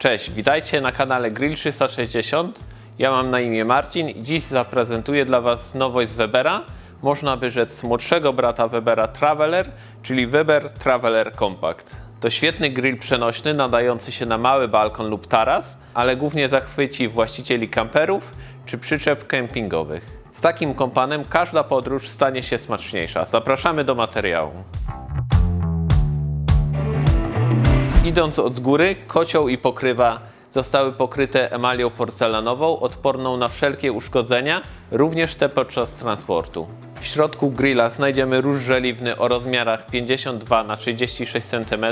Cześć, witajcie na kanale Grill 360. Ja mam na imię Marcin i dziś zaprezentuję dla Was nowość z Webera. Można by rzec młodszego brata Webera Traveler, czyli Weber Traveler Compact. To świetny grill przenośny nadający się na mały balkon lub taras, ale głównie zachwyci właścicieli kamperów czy przyczep kempingowych. Z takim kompanem każda podróż stanie się smaczniejsza. Zapraszamy do materiału. Idąc od góry, kocioł i pokrywa zostały pokryte emalią porcelanową, odporną na wszelkie uszkodzenia, również te podczas transportu. W środku grilla znajdziemy róż żeliwny o rozmiarach 52 na 36 cm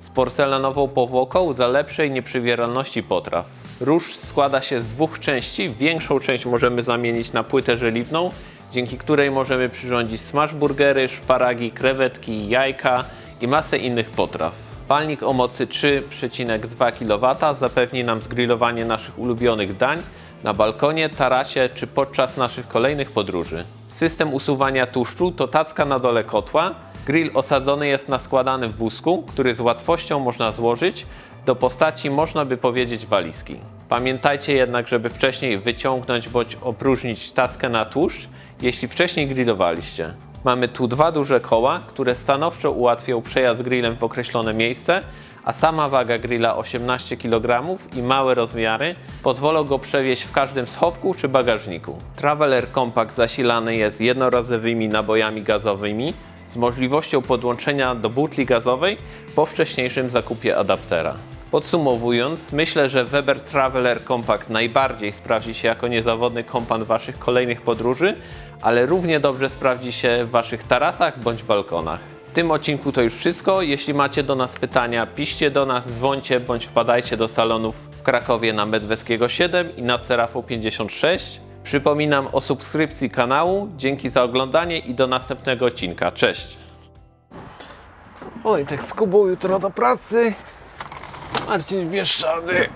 z porcelanową powłoką dla lepszej nieprzywieralności potraw. Róż składa się z dwóch części. Większą część możemy zamienić na płytę żeliwną, dzięki której możemy przyrządzić smashburgery, szparagi, krewetki, jajka i masę innych potraw. Palnik o mocy 3,2 kW zapewni nam zgrillowanie naszych ulubionych dań na balkonie, tarasie czy podczas naszych kolejnych podróży. System usuwania tłuszczu to tacka na dole kotła. Grill osadzony jest na składanym wózku, który z łatwością można złożyć do postaci, można by powiedzieć, walizki. Pamiętajcie jednak, żeby wcześniej wyciągnąć bądź opróżnić tackę na tłuszcz, jeśli wcześniej grillowaliście. Mamy tu dwa duże koła, które stanowczo ułatwią przejazd grillem w określone miejsce, a sama waga grilla 18 kg i małe rozmiary pozwolą go przewieźć w każdym schowku czy bagażniku. Traveler Compact zasilany jest jednorazowymi nabojami gazowymi z możliwością podłączenia do butli gazowej po wcześniejszym zakupie adaptera. Podsumowując, myślę, że Weber Traveler Compact najbardziej sprawdzi się jako niezawodny kompan Waszych kolejnych podróży, ale równie dobrze sprawdzi się w Waszych tarasach bądź balkonach. W tym odcinku to już wszystko. Jeśli macie do nas pytania, piszcie do nas, dzwońcie bądź wpadajcie do salonów w Krakowie na Medweskiego 7 i na Serafą 56. Przypominam o subskrypcji kanału. Dzięki za oglądanie i do następnego odcinka. Cześć! Wojtek z Kubą jutro do pracy. Marcin Bieszczady.